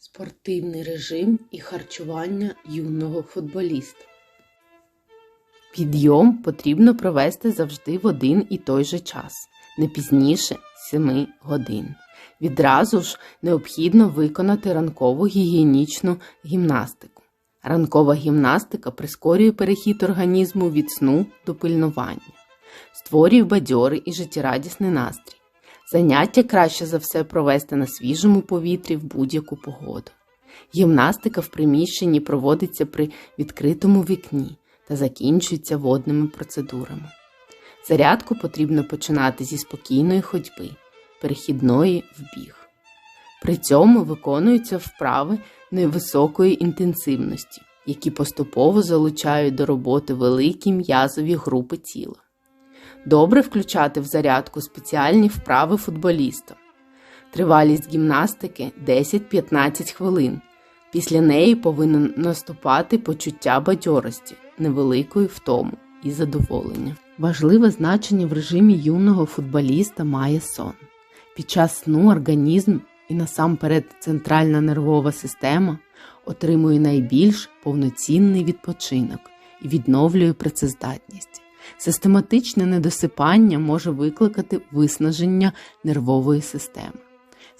Спортивний режим і харчування юного футболіста. Підйом потрібно провести завжди в один і той же час, не пізніше 7 годин. Відразу ж необхідно виконати ранкову гігієнічну гімнастику. Ранкова гімнастика прискорює перехід організму від сну до пильнування, створює бадьорий і життєрадісний настрій. Заняття краще за все провести на свіжому повітрі в будь-яку погоду. Гімнастика в приміщенні проводиться при відкритому вікні та закінчується водними процедурами. Зарядку потрібно починати зі спокійної ходьби, перехідної в біг. При цьому виконуються вправи невисокої інтенсивності, які поступово залучають до роботи великі м'язові групи тіла. Добре включати в зарядку спеціальні вправи футболіста. Тривалість гімнастики 10-15 хвилин. Після неї повинен наступати почуття бадьорості, невеликої втому і задоволення. Важливе значення в режимі юного футболіста має сон. Під час сну організм і насамперед центральна нервова система отримує найбільш повноцінний відпочинок і відновлює працездатність. Систематичне недосипання може викликати виснаження нервової системи,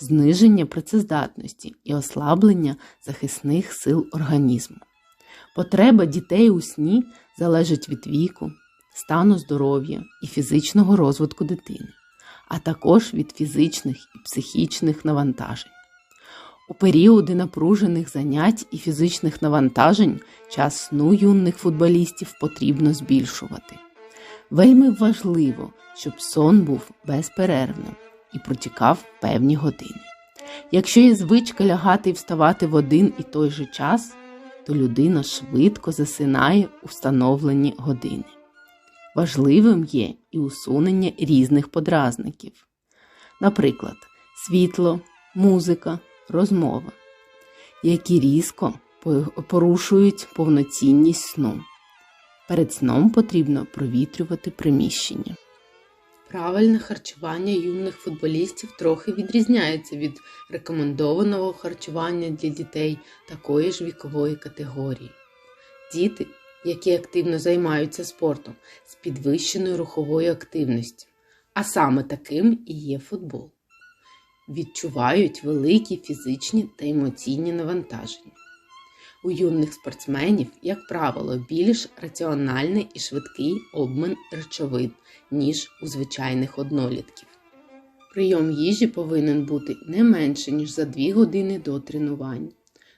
зниження працездатності і ослаблення захисних сил організму. Потреба дітей у сні залежить від віку, стану здоров'я і фізичного розвитку дитини, а також від фізичних і психічних навантажень. У періоди напружених занять і фізичних навантажень час сну юних футболістів потрібно збільшувати. Вельми важливо, щоб сон був безперервним і протікав певні години. Якщо є звичка лягати і вставати в один і той же час, то людина швидко засинає у встановлені години. Важливим є і усунення різних подразників, наприклад, світло, музика, розмова, які різко порушують повноцінність сну. Перед сном потрібно провітрювати приміщення. Правильне харчування юних футболістів трохи відрізняється від рекомендованого харчування для дітей такої ж вікової категорії. Діти, які активно займаються спортом з підвищеною руховою активністю, а саме таким і є футбол, відчувають великі фізичні та емоційні навантаження. У юних спортсменів, як правило, більш раціональний і швидкий обмін речовин, ніж у звичайних однолітків. Прийом їжі повинен бути не менше, ніж за 2 години до тренування.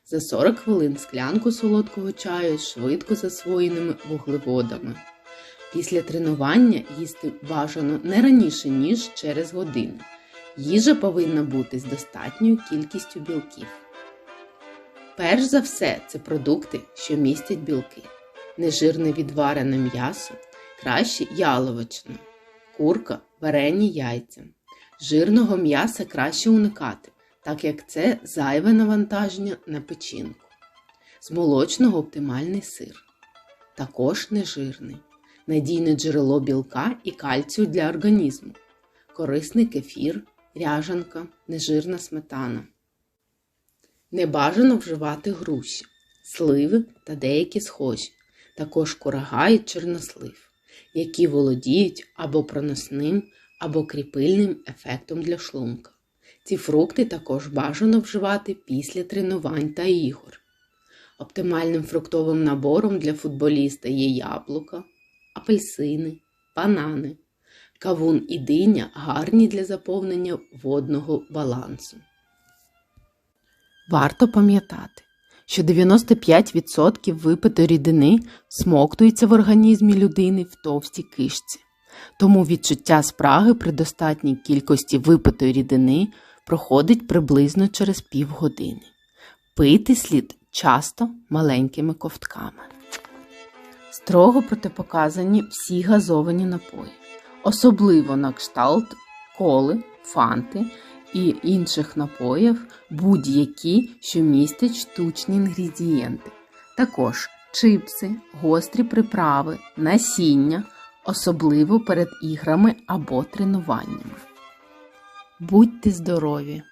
За 40 хвилин склянку солодкого чаю з швидко засвоєними вуглеводами. Після тренування їсти бажано не раніше, ніж через годину. Їжа повинна бути з достатньою кількістю білків. Перш за все, це продукти, що містять білки, нежирне відварене м'ясо, краще яловичина, курка, варені яйця. Жирного м'яса краще уникати, так як це зайве навантаження на печінку. З молочного оптимальний сир. Також нежирний, надійне джерело білка і кальцію для організму, корисний кефір, ряжанка, нежирна сметана. Не бажано вживати груші, сливи та деякі схожі, також курага і чорнослив, які володіють або проносним, або кріпильним ефектом для шлунка. Ці фрукти також бажано вживати після тренувань та ігор. Оптимальним фруктовим набором для футболіста є яблука, апельсини, банани. Кавун і диня гарні для заповнення водного балансу. Варто пам'ятати, що 95% випитої рідини смоктується в організмі людини в товстій кишці, тому відчуття спраги при достатній кількості випитої рідини проходить приблизно через півгодини. Пити слід часто маленькими ковтками. Строго протипоказані всі газовані напої, особливо на кшталт коли, фанти і інших напоїв будь-які, що містять штучні інгредієнти. Також чипси, гострі приправи, насіння, особливо перед іграми або тренуваннями. Будьте здорові!